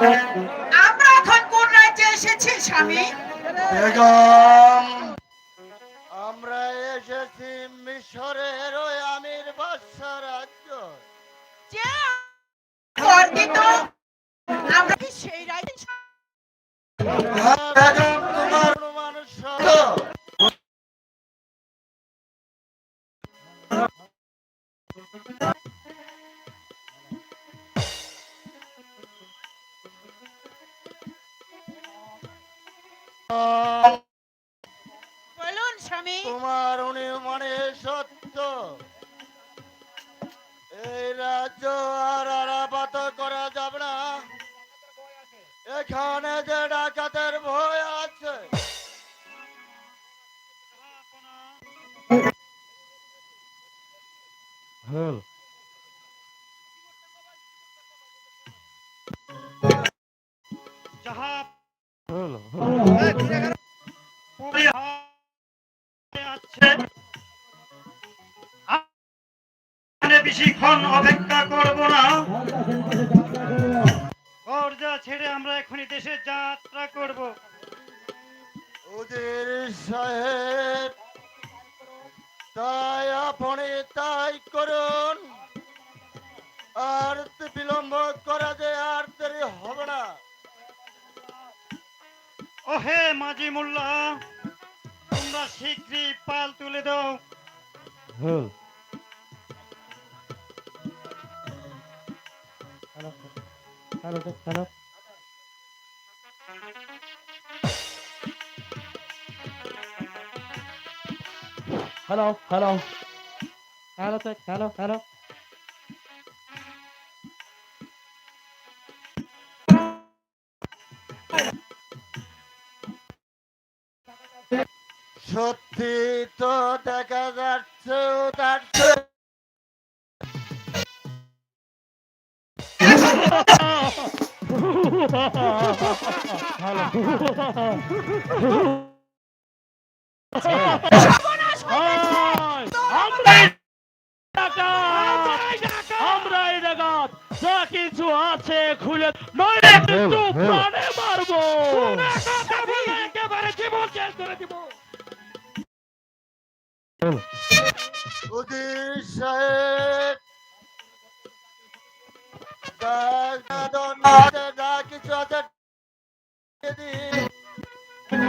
আমরা এখন কোন রাজ্যে এসেছি স্বামী? বেগম আমরা এসেছি মিশরের ওই আমির বাদশা রাজ্য। যে গর্বিত আমরা কি সেই রাজ্যে বেগম তোমার মানুষ বলুন এই রাজ্য আর আরাপাত করা যাবে না। এখানে যে ডাকাতের ভয় আছে। বেশিক্ষণ অপেক্ষা দেশে যাত্রা করব। ওদের সাহেব তাই আপনি তাই করুন। আর বিলম্ব করা যে আর দেরি হবে না। ওহে মাঝি মোল্লা তোমরা শীঘ্রই পাল তুলে দাও। Hello, hello. Hello, check. Hello, hello. সত্যি তো দেখা যাচ্ছে তার আমরাই যা কিছু আছে খুলে নইলে কিন্তু প্রাণে মারবো। একেবারে জীবন শেষ করে দিব। সাহেব যা- কিছু আছে।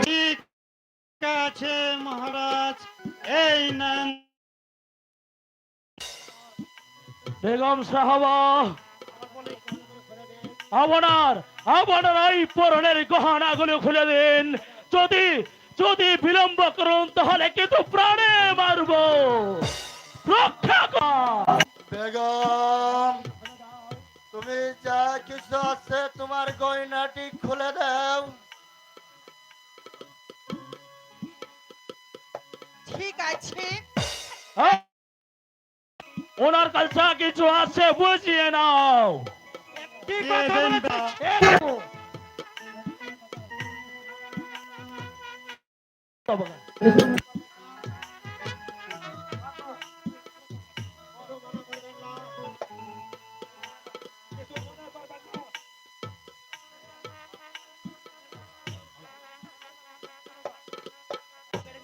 ঠিক আছে মহারাজ। এই নেন। বেগম সাহাবা আপনার আপনার এই পরনের গহনাগুলো খুলে দিন। যদি যদি বিলম্ব করুন তাহলে কিন্তু প্রাণে মারবো। রক্ষা বেগম তুমি যা কিছু আছে তোমার গয়নাটি খুলে দাও। ঠিক আছে। হ্যাঁ? ওনার কাছে যা কিছু আছে বুঝিয়ে নাও।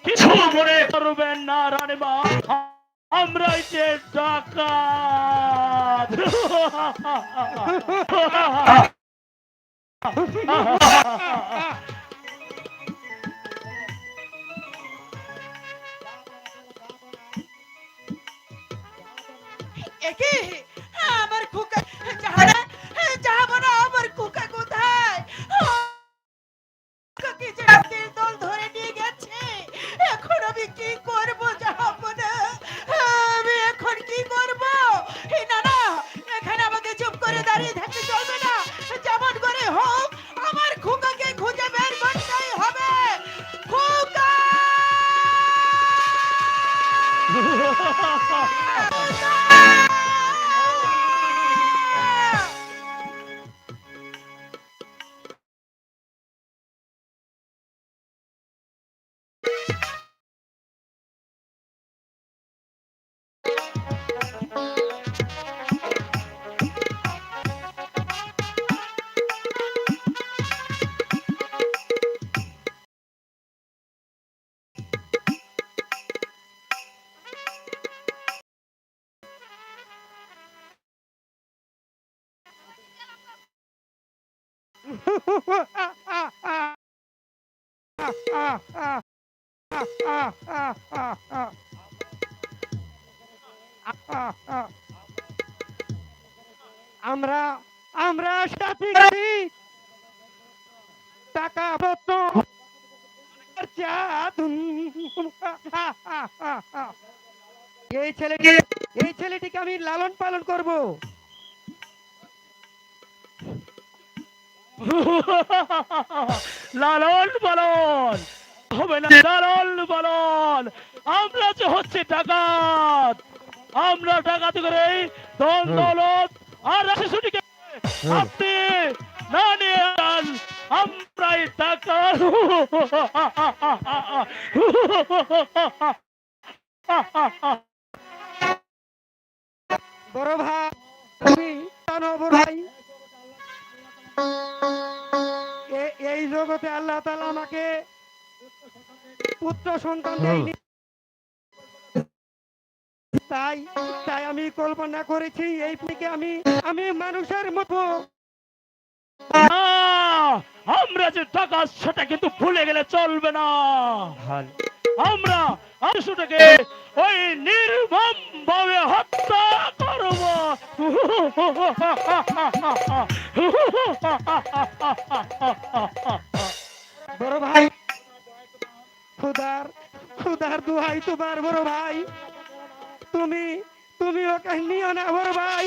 কিছু মনে করবেন না রানীমা আমরাই যে ডাকাত আমরা আমরা সাথে। টাকা পত্র এই ছেলেটি এই ছেলেটিকে আমি লালন পালন করব। লালন পালন। হবে না লালন পালন। আমরা যে হচ্ছে ডাকাত আমরা ডাকাতি করে দল দলত আর শিশুটিকে আপনি না নিয়ে আমরাই ডাকাত। বড় ভাই তুমি জানো বড় ভাই? জগতে আল্লাহ তাআলা আমাকে পুত্র সন্তান দেয়নি। তাই তাই আমি কল্পনা করেছি এই থেকে আমি আমি মানুষের মতো। আহ, আমরা যে টাকা সেটা কিন্তু ভুলে গেলে চলবে না। আমরা শিশুটাকে ওই নির্মম ভাবে হত্যা করব। বড় ভাই খুদার খুদার দুহাই তোমার বড় ভাই। তুমি তুমি ওকে নিও না বড় ভাই।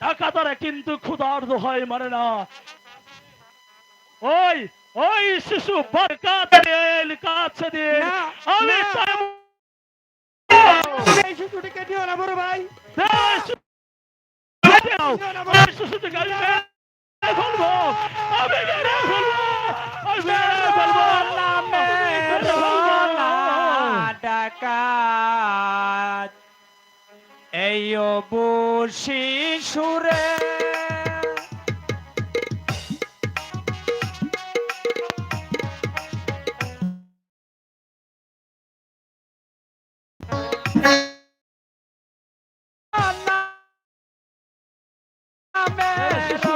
ডাকাতারা কিন্তু ক্ষুধার দোহাই মানে না। ওই ওই শিশু বার কাছে দিন কাছে দিন না, আমি এই শিশুটিকে নিও না বড় ভাই দাও। আমি শিশুটিকে আমি ফেলব। আমি মেরে ফেলব। আমি মেরে ফেলব। আমি ডাকাত এই অবশি সুরে শিশু।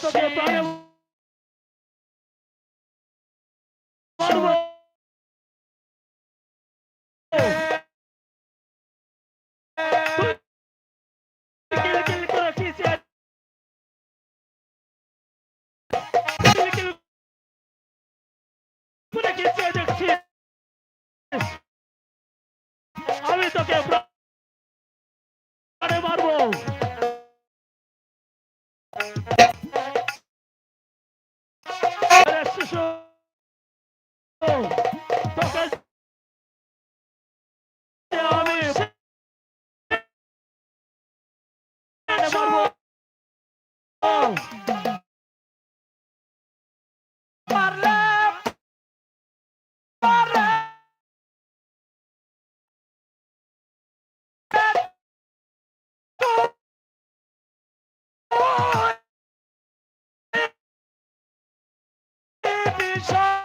তুই কিন্তু বিষয়